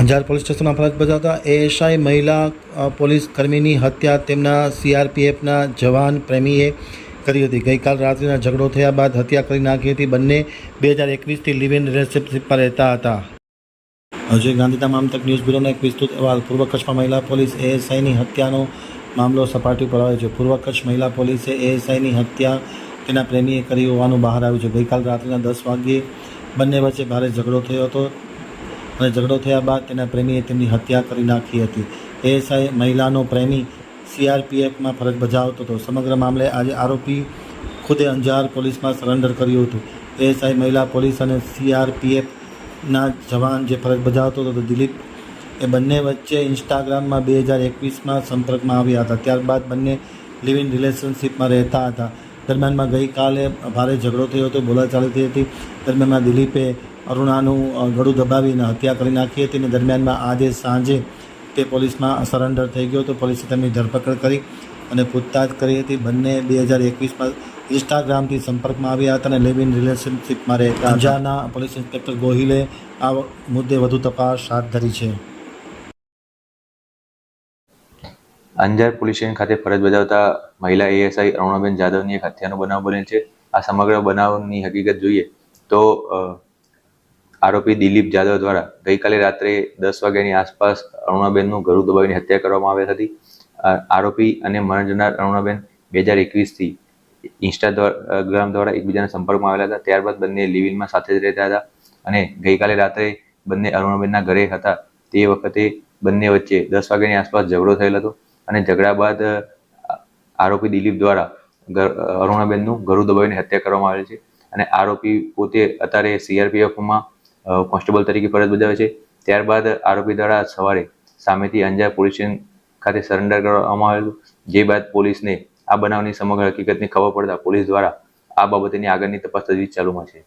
Anjar police સ્ટેશનમાં ફરજ બજાવતા એએસઆઈ મહિલા પોલીસ કર્મીની હત્યા તેમના સીઆરપીએફના જવાન પ્રેમીએ કરી હતી. ગઈકાલ રાત્રિના ઝઘડો થયા બાદ હત્યા કરી નાખી હતી. બંને બે હજાર એકવીસથી લિવ ઇન રિલેશનશીપમાં રહેતા હતા. અજય ગાંધીના મામતક ન્યૂઝ બ્યુરોનો એક વિસ્તૃત અહેવાલ. પૂર્વ કચ્છમાં મહિલા પોલીસ એએસઆઈની હત્યાનો મામલો સપાટી પર આવ્યો છે. પૂર્વ કચ્છ મહિલા પોલીસે એએસઆઈની હત્યા તેના પ્રેમીએ કરી હોવાનું બહાર આવ્યું છે. ગઈકાલ રાત્રિના દસ વાગ્યે બંને વચ્ચે ભારે ઝઘડો થયો હતો. અને ઝઘડો થયા બાદ તેના પ્રેમીએ તેમની હત્યા કરી નાખી હતી. એએસઆઈ મહિલાનો પ્રેમી સીઆરપીએફમાં ફરજ બજાવતો હતો. સમગ્ર મામલે આજે આરોપી ખુદે અંજાર પોલીસમાં સરેન્ડર કર્યું હતું. એએસઆઈ મહિલા પોલીસ અને સીઆરપીએફના જવાન જે ફરજ બજાવતો હતો, દિલીપ, એ બંને વચ્ચે ઇન્સ્ટાગ્રામમાં બે હજાર એકવીસમાં સંપર્કમાં આવ્યા હતા. ત્યારબાદ બંને લિવ ઇન રિલેશનશીપમાં રહેતા હતા. દરમિયાનમાં ગઈકાલે ભારે ઝઘડો થયો હતો, બોલાચાલી થઈ હતી. દરમિયાનમાં દિલીપે અરુણાનું ગળું દબાવીને હત્યા કરી નાખી હતી અને દરમિયાનમાં આજે સાંજે તે પોલીસમાં સરેન્ડર થઈ ગયો હતો. પોલીસે તેમની ધરપકડ કરી અને પૂછતાછ કરી હતી. બંને બે હજાર એકવીસમાં ઇન્સ્ટાગ્રામથી સંપર્કમાં આવ્યા હતા અને લિવ ઇન રિલેશનશીપમાં રહેતા અંજારના પોલીસ ઇન્સ્પેક્ટર ગોહિલે આ મુદ્દે વધુ તપાસ હાથ ધરી છે. અંજાર પોલીસ સ્ટેશન ખાતે ફરજ બજાવતા મહિલા એએસઆઈ અરુણાબેન જાદવની એક હત્યાનો બનાવ બનેલ છે. આ સમગ્ર બનાવની હકીકત જોઈએ તો આરોપી દિલીપ જાદવ દ્વારા ગઈકાલે રાત્રે દસ વાગ્યાની આસપાસ અરુણાબેનનું ગળું દબાવીને હત્યા કરવામાં આવી હતી. આરોપી અને મરણ જનાર અરુણાબેન બે હજાર એકવીસથી ઇન્સ્ટાગ્રામ દ્વારા એકબીજાના સંપર્કમાં આવેલા હતા. ત્યારબાદ બંને લિવિનમાં સાથે જ રહેતા હતા અને ગઈકાલે રાત્રે બંને અરુણાબેનના ઘરે હતા. તે વખતે બંને વચ્ચે દસ વાગ્યાની આસપાસ ઝઘડો થયેલ હતો અને ઝઘડા બાદ આરોપી દિલીપ દ્વારા અરુણાબેનનું ગળું દબાવીને હત્યા કરવામાં આવેલ છે. અને આરોપી પોતે અત્યારે સીઆરપીએફમાં કોન્સ્ટેબલ તરીકે ફરજ બજાવે છે. ત્યારબાદ આરોપી દ્વારા સવારે સામેથી અંજાર પોલીસ ખાતે સરેન્ડર કરવામાં આવેલું જે બાદ પોલીસને આ બનાવની સમગ્ર હકીકતની ખબર પડતા પોલીસ દ્વારા આ બાબતેની આગળની તપાસ તજવીજ ચાલુમાં છે.